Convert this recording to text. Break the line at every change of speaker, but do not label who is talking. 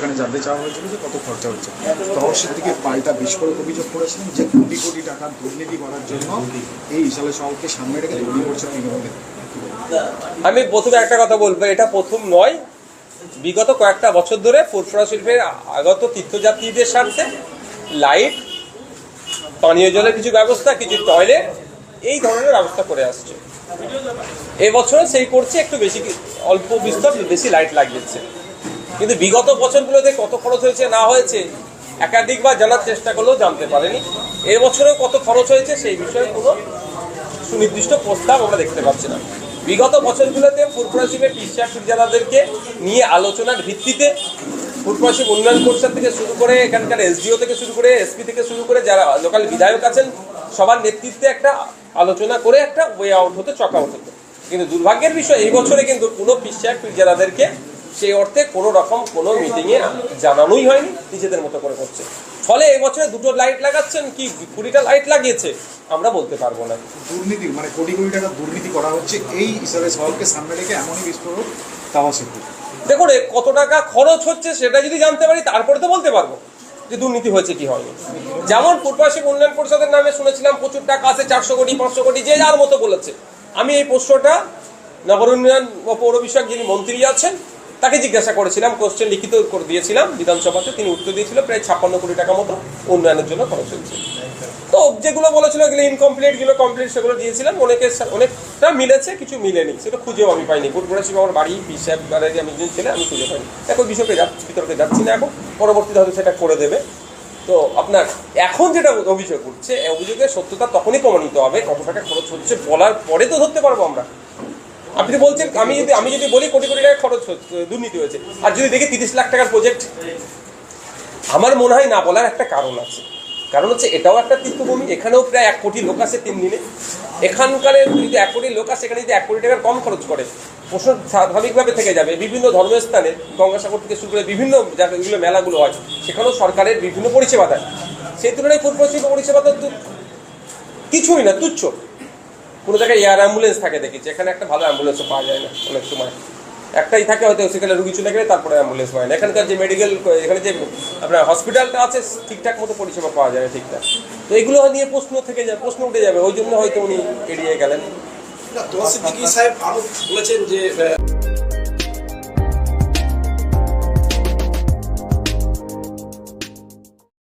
এখানে জানতে চাওয়া হয়েছিল যে কত খরচা হচ্ছে। পাল্টা বিস্ফোরক অভিযোগ যে কোটি কোটি দুর্নীতি করার জন্য এই ইসালে সামনে রেখে তৈরি করছে
আমি প্রথমে একটা কথা বলব, এটা প্রথম নয়। বিগত কয়েকটা বছর ধরে ফুরফুরা শিল্পের আগত তীর্থযাত্রীদের স্বার্থে লাইট, পানীয় জলের কিছু ব্যবস্থা, কিছু টয়লেট, এই ধরনের ব্যবস্থা করে আসছে। এবছরও সেই করছে, একটু বেশি, অল্প বিস্তর বেশি লাইট লাগিয়েছে। কিন্তু বিগত বছরগুলোতে কত খরচ হয়েছে, না হয়েছে, একাধিকবার জানার চেষ্টা করলেও জানতে পারেনি। এর বছরেও কত খরচ হয়েছে সেই বিষয়ে কোনো সুনির্দিষ্ট প্রস্তাব আমরা দেখতে পাচ্ছি না। বিগত বছরগুলোতে ফুরফুরাশিপের পিসা ফিরজাদাদেরকে নিয়ে আলোচনার ভিত্তিতে ফুরফুরাশিপ উন্নয়ন পরিষদ থেকে শুরু করে এখানকার এসডিও থেকে শুরু করে এসপি থেকে শুরু করে যারা লোকাল বিধায়ক আছেন, সবার নেতৃত্বে একটা আলোচনা করে একটা ওয়ে আউট হতে চক আউট হতো। কিন্তু দুর্ভাগ্যের বিষয়, এই বছরে কিন্তু কোনো পিসা ফিরজাদাদেরকে সেই অর্থে কোনো রকম কোনো মিটিংয়ে জানানোই হয়নি নিজেদের মতো করে করছে ফলে এবছরে দুটো লাইট লাগাচ্ছেন কি কুড়িটা লাইট লাগিয়েছে আমরা বলতে পারব না।
দুর্নীতি মানে কোটি কোটি টাকা দুর্নীতি করা হচ্ছে এই হিসাবে শহরকে সামনে রেখে এমনই বিস্ফোরক তহসিল থেকে।
দেখুন কত টাকা খরচ হচ্ছে সেটা যদি জানতে পারি তারপরে তো বলতে পারব যে দুর্নীতি হয়েছে কি হয়নি। যেমন পূর্বাসী উন্নয়ন পরিষদের নামে শুনেছিলাম প্রচুর টাকা আছে চারশো কোটি পাঁচশো কোটি যে যার মতো বলেছে। আমি এই প্রশ্নটা নগর উন্নয়ন ও পৌর বিষয়ক যিনি মন্ত্রী আছেন তাকে জিজ্ঞাসা করেছিলাম কোশ্চেন লিখিত করে দিয়েছিলাম, বিধানসভাতে তিনি উত্তর দিয়েছিল, প্রায় ছাপ্পান্ন কোটি টাকা মতো উন্নয়নের জন্য খরচ হয়েছে। তো যেগুলো বলেছিল এগুলো ইনকমপ্লিটগুলো কমপ্লিট সেগুলো দিয়েছিলাম অনেকের সা- অনেকটা মিলেছে, কিছু মিলেনি। সেটা খুঁজেও আমি পাইনি। পুরপুরা শিব আমার বাড়ি, হিসাব বাড়ি আমি একজন ছেলে, আমি খুঁজে পাইনি। এখন বিষয়কে যাচ্ছি বিতর্কে যাচ্ছি না এখন। পরবর্তীতে হয়তো সেটা করে দেবে। তো আপনার এখন যেটা অভিযোগ উঠছে অভিযোগের সত্যতা তখনই প্রমাণিত হবে, কত টাকা খরচ হচ্ছে বলার পরে তো ধরতে পারব আমরা। আপনি বলছেন, আমি যদি আমি যদি বলি কোটি কোটি টাকা খরচ দুর্নীতি হয়েছে। আর যদি দেখি তিরিশ লাখ টাকার প্রজেক্ট আমার মনে হয় না বলার একটা কারণ আছে। কারণ হচ্ছে এটাও একটা তীর্থভূমি, এখানেও প্রায় এক কোটি লোক আছে তিন দিনে এখানকার যদি এক কোটি লোক আছে, এখানে যদি এক কোটি টাকার কম খরচ করে, প্রশ্ন স্বাভাবিকভাবে থেকে যাবে। বিভিন্ন ধর্মস্থানে, গঙ্গাসাগর থেকে শুরু করে বিভিন্ন জায়গাগুলো মেলাগুলো হয়, সেখানেও সরকারের বিভিন্ন পরিষেবা দেয়। সেই তুলনায় পূর্ব পশ্চিম পরিষেবা তো কিছুই না, তুচ্ছ। কোনো জায়গায় এয়ার অ্যাম্বুলেন্স থাকে দেখেছি এখানে একটা ভালো অ্যাম্বুলেন্সও পাওয়া যায় না অনেক সময়। একটাই থাকে হয়তো সেখানে রুগী চলে গেলে তারপরে অ্যাম্বুলেন্স পায় না। এখানকার যে মেডিকেল এখানে যে আপনার হসপিটালটা আছে, ঠিকঠাক মতো পরিষেবা পাওয়া যায় ঠিকঠাক। তো এগুলো নিয়ে প্রশ্ন থেকে যায়, প্রশ্ন উঠে যাবে। ওই জন্য হয়তো উনি এড়িয়ে গেলেন।
না, তোমার সাহেব আরও বলেছেন যে